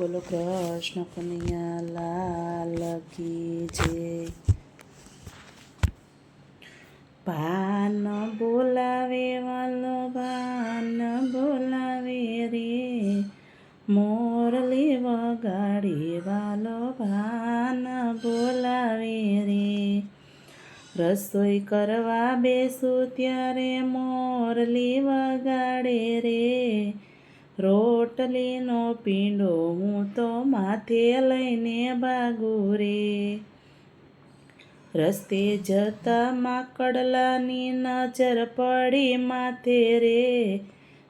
બોલો કૃષ્ણ કનૈયા લાલ કી જય. ભાન બોલાવે, વાલો ભાન બોલાવે રે. મોરલી વગાડી વાલો ભાન બોલાવે રે. રસોઈ કરવા બેસું ત્યારે મોરલી વગાડે રે. રોટલીનો પીંડો હું તો માથે લઈને ભાગું રે રસ્તે જતા માકડલાની નજર પડી માથે રે.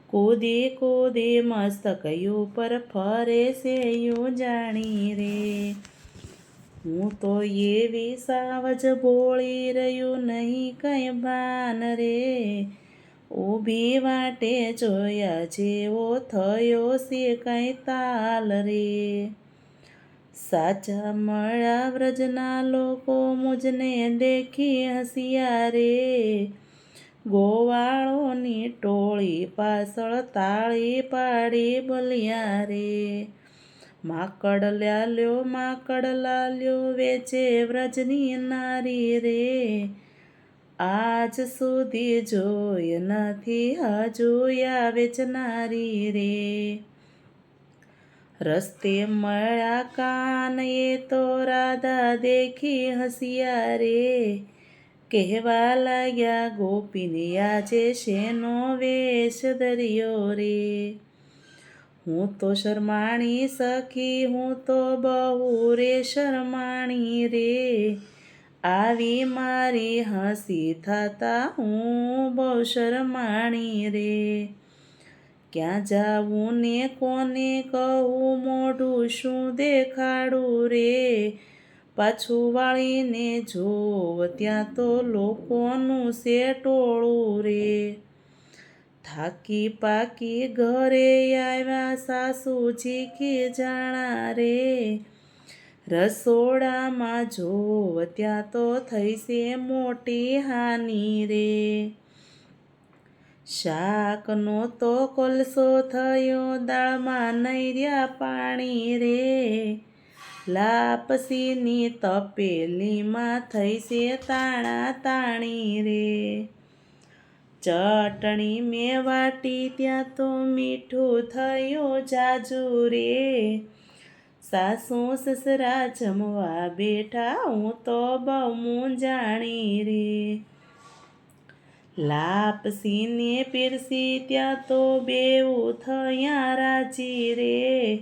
કૂદી કૂદી મસ્તક ઉપર ફરે છે યું જાણી રે. હું તો એવી સાવજ બોળી રહ્યું નહીં કંઈ ભાન રે. ઊભી વાટે જોયા જેવો થયો કંઈ તાલ રે. સાચા મળ્યા વ્રજના લોકો મુજને દેખી હસિયા રે. ગોવાળોની ટોળી પાછળ તાળી પાડી બોલ્યા રે. માકડ લાલ્યો માકડ લાલ્યો વેચે વ્રજની નારી રે. આજ સુધી જોઈ નથી હજુ આ વેચનારી રે. રસ્તે મળ્યા કાન, એ તો રાધા દેખી હસિયા રે. કહેવા લાગ્યા, ગોપીને આજે શેનો વેશ દરિયો રે? હું તો શરમાણી સખી, હું તો બહુ રે શરમાણી રે. આવી મારી હસી થતા હું બહુ શરમાણી રે. ક્યાં જાવું ને કોને કહું, મોઢું શું દેખાડું રે? પાછું વાળીને જોવ, ત્યાં તો લોકોનું છે ટોળું રે. થાકી પાકી ઘરે આવ્યા સાસુજી કે જાણા રે? રસોડામાં જો ત્યાં તો થઈ છે મોટી હાનિ રે. શાકનો તો કોલસો થયો, દાળમાં નૈર્યા પાણી રે. લાપસીની તપેલીમાં થઈ છે તાણા તાણી રે. ચટણી મેં વાટી, ત્યાં તો મીઠું થયું જાજુ રે. સાસુ સસરા જમવા બેઠા હું તો બહુ મૂંઝાણી રે. લાપસીને પીરસી ત્યાં તો બેવું થયા રાજી રે.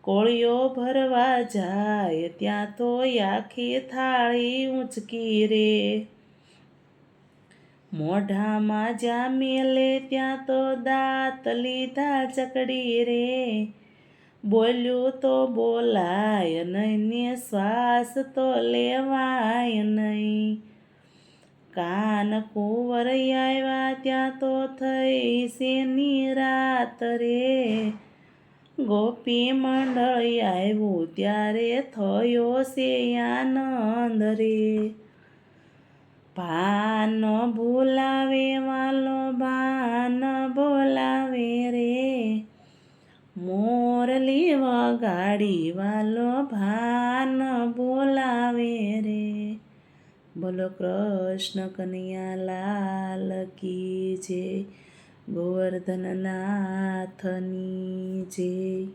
કોળીઓ ભરવા જાય ત્યાં તો આખી થાળી ઊંચકી રે. મોઢામાં જ્યાં મેલે ત્યાં તો દાંત લીધા ચકડી રે. બોલ્યું તો બોલાય નહીં ને શ્વાસ તો લેવાય નહીં. કાન કુંવર આવ્યા ત્યાં તો થઈ શેની રાત રે? ગોપી મંડળ આવ્યું ત્યારે થયો છે આનંદ રે. ભાન ભૂલાવે વાલો ભાન વગાડી વાલો ભાન બોલાવે રે. બોલો કૃષ્ણ કનૈયા લાલ કી જય. ગોવર્ધન નાથની જય.